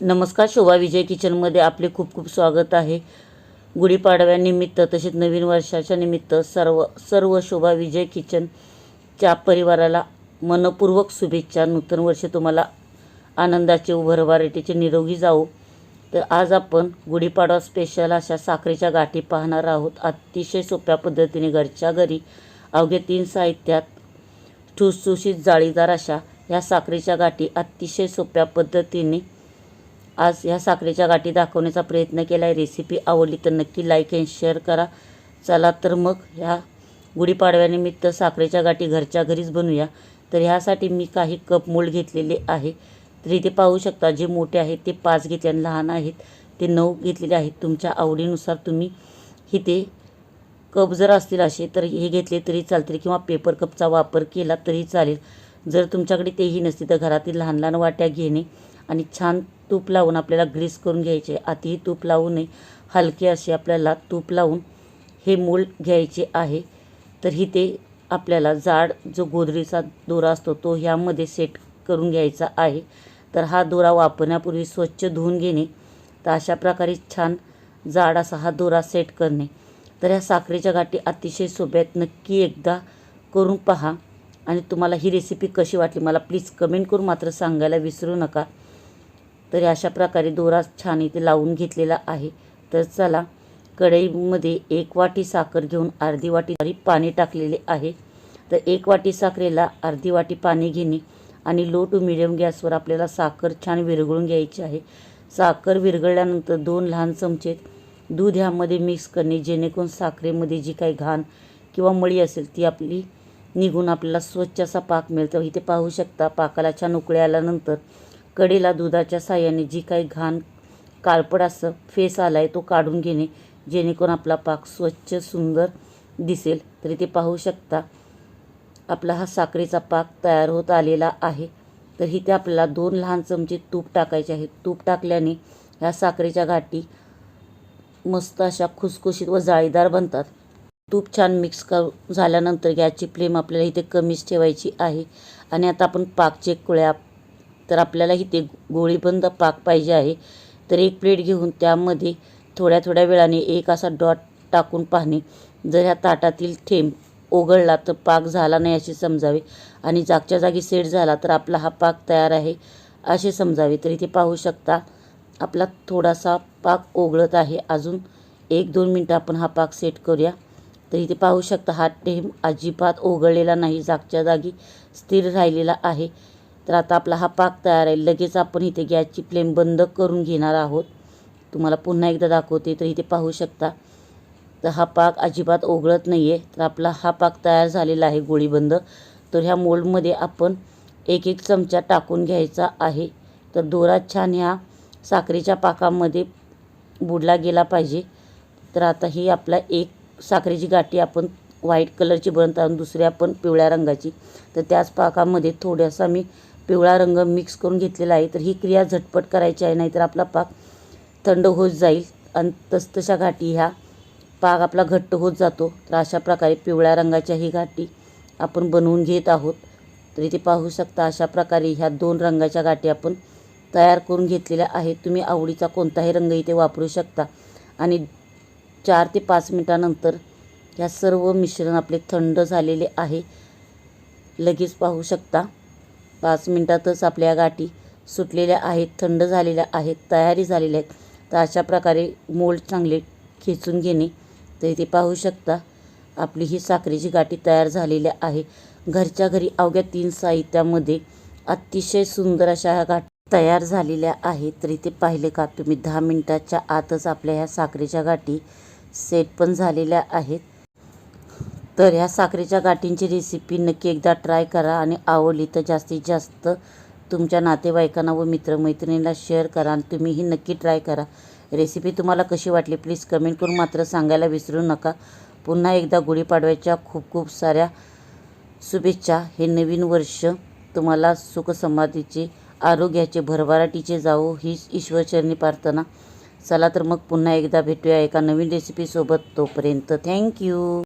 नमस्कार शोभा विजय किचनमध्ये आपले खूप खूप स्वागत आहे. गुढीपाडव्यानिमित्त तसेच नवीन वर्षाच्या निमित्त सर्व सर्व शोभा विजय किचनच्या परिवाराला मनपूर्वक शुभेच्छा. नूतन वर्ष तुम्हाला आनंदाचे उभरवारेटीचे निरोगी जाऊ तर आज आपण गुढीपाडवा स्पेशल अशा साखरेच्या गाठी पाहणार आहोत. अतिशय सोप्या पद्धतीने घरच्या घरी अवघ्या तीन साहित्यात ठुसठुशीत जाळीदार अशा ह्या साखरेच्या गाठी अतिशय सोप्या पद्धतीने आज ह्या साखरेच्या गाठी दाखवण्याचा प्रयत्न केला आहे रेसिपी आवडली तर नक्की लाईक अँड शेअर करा. चला तर मग ह्या गुढीपाडव्यानिमित्त साखरेच्या गाठी घरच्या घरीच बनवूया. तर ह्यासाठी मी काही कप मूळ घेतलेले आहे. तर इथे पाहू शकता जे मोठे आहेत ते पाच घेतले आणि लहान आहेत ते नऊ घेतलेले आहेत. तुमच्या आवडीनुसार तुम्ही इथे कप जर असतील असे तर हे घेतले तरी चालतील. किंवा पेपर कपचा वापर केला तरी चालेल. जर तुमच्याकडे तेही नसते तर घरातील लहान लहान वाट्या घेणे आणि छान तूप लावून आपल्याला ग्रीस करून घ्यायचे. आतही तूप लावू नये. हलके असे आपल्याला तूप लावून हे मूळ घ्यायचे आहे. तर ते आपल्याला जाड जो गोदरीचा दोरा असतो तो ह्यामध्ये सेट करून घ्यायचा आहे. तर हा दोरा वापरण्यापूर्वी स्वच्छ धुवून घेणे. तर अशा प्रकारे छान जाड असा हा दोरा सेट करणे. तर ह्या साखरेच्या गाठी अतिशय सोप्यात नक्की एकदा करून पहा. आणि तुम्हाला ही रेसिपी कशी वाटली मला प्लीज कमेंट करून मात्र सांगायला विसरू नका. तर अशा प्रकारे दोरा छान इथे लावून घेतलेला आहे. तर चला कढईमध्ये एक वाटी साखर घेऊन अर्धी वाटी पाणी टाकलेले आहे. तर एक वाटी साखरेला अर्धी वाटी पाणी घेणे आणि लो टू मिडियम गॅसवर आपल्याला साखर छान विरघळून घ्यायची आहे. साखर विरघळल्यानंतर दोन लहान चमचे दूध ह्यामध्ये मिक्स करणे जेणेकरून साखरेमध्ये जी काही घाण किंवा मळी असेल ती आपली निघून आपल्याला स्वच्छ असा पाक मिळतो. इथे पाहू शकता पाकाला छान उकळी आल्यानंतर कडेला दुधाच्या साह्याने जी काही घाण काळपड असं फेस आला आहे तो काढून घेणे जेणेकरून आपला पाक स्वच्छ सुंदर दिसेल. तरी ते पाहू शकता आपला हा साखरेचा पाक तयार होत आलेला आहे. तर इथे आपल्याला दोन लहान चमचे तूप टाकायचे आहेत तूप टाकल्याने ह्या साखरेच्या गाठी मस्त अशा खुसखुशीत व जाळीदार बनतात. तूप छान मिक्स कर झाल्यानंतर गॅसची फ्लेम आपल्याला इथे कमीच ठेवायची आहे. आणि आता आपण पाकचे कुळ्या तर आपल्याला इथे गोळीबंद पाक पाहिजे आहे. तर एक प्लेट घेऊन त्यामध्ये थोड्या थोड्या वेळाने एक असा डॉट टाकून पाहणे. जर ह्या ताटातील थेंब ओघळला तर पाक झाला नाही असे समजावे. आणि जागच्या जागी सेट झाला तर आपला हा पाक तयार आहे असे समजावे. तर इथे पाहू शकता आपला थोडासा पाक ओघळत आहे. अजून एक दोन मिनटं आपण हा पाक सेट करूया. तर इथे पाहू शकता हा टेम अजिबात ओघळलेला नाही. जागच्या जागी स्थिर राहिलेला आहे. तर आता आपला हा पाक तयार आहे. लगेच आपण इथे गॅसची फ्लेम बंद करून घेणार आहोत. तुम्हाला पुन्हा एकदा दाखवते तर इथे पाहू शकता. तर हा पाक अजिबात ओघळत नाही आहे तर आपला हा पाक तयार झालेला आहे गोळीबंद तर ह्या मोल्डमध्ये आपण एक एक चमचा टाकून घ्यायचा आहे. तर दोरा छान ह्या साखरेच्या पाकामध्ये बुडला गेला पाहिजे. तर आता ही आपला एक साखरेची गाठी आपण व्हाईट कलरची बनत आणि दुसरी आपण पिवळ्या रंगाची. तर त्याच पाकामध्ये थोड्यासा मी पिवळा रंग मिक्स करून घेतलेला आहे तर ही क्रिया झटपट करायची आहे नाहीतर आपला पाक थंड होत जाईल. आणि तसतशा घाटी ह्या पाक आपला घट्ट होत जातो. तर अशा प्रकारे पिवळ्या रंगाच्या ही गाठी आपण बनवून घेत आहोत. तर इथे पाहू शकता अशा प्रकारे ह्या दोन रंगाच्या गाठी आपण तयार करून घेतलेल्या आहेत. तुम्ही आवडीचा कोणताही रंग इथे वापरू शकता. आणि चार ते पाच मिनटानंतर ह्या सर्व मिश्रण आपले थंड झालेले आहे. लगेच पाहू शकता. पाच मिनटातच आपल्या गाठी सुटलेल्या आहेत थंड झालेल्या आहेत तयारी झालेल्या आहेत. तर अशा प्रकारे मोल्ड चांगले खेचून घेणे. तर इथे पाहू शकता आपली ही साखरेची गाठी तयार झालेल्या आहे. घरच्या घरी अवघ्या तीन साहित्यामध्ये अतिशय सुंदर अशा ह्या गाठी तयार झालेल्या आहेत. तर इथे पाहिले का तुम्ही दहा मिनटाच्या आतच आपल्या ह्या साखरेच्या गाठी सेट पण झालेल्या आहेत. तर ह्या साखरेच्या गाठींची रेसिपी नक्की एकदा ट्राय करा आणि आवडली तर जास्तीत जास्त तुमच्या नातेवाईकांना व मित्रमैत्रिणींना शेअर करा आणि तुम्हीही नक्की ट्राय करा. रेसिपी तुम्हाला कशी वाटली प्लीज कमेंट करून मात्र सांगायला विसरू नका. पुन्हा एकदा गुढीपाडव्याच्या खूप खूप साऱ्या शुभेच्छा. हे नवीन वर्ष तुम्हाला सुखसमाधीचे आरोग्याचे भरभराटीचे जावो हीच ईश्वरचरणी प्रार्थना. चला तर मग पुन्हा एकदा भेटूया एका नवीन रेसिपीसोबत तोपर्यंत थँक्यू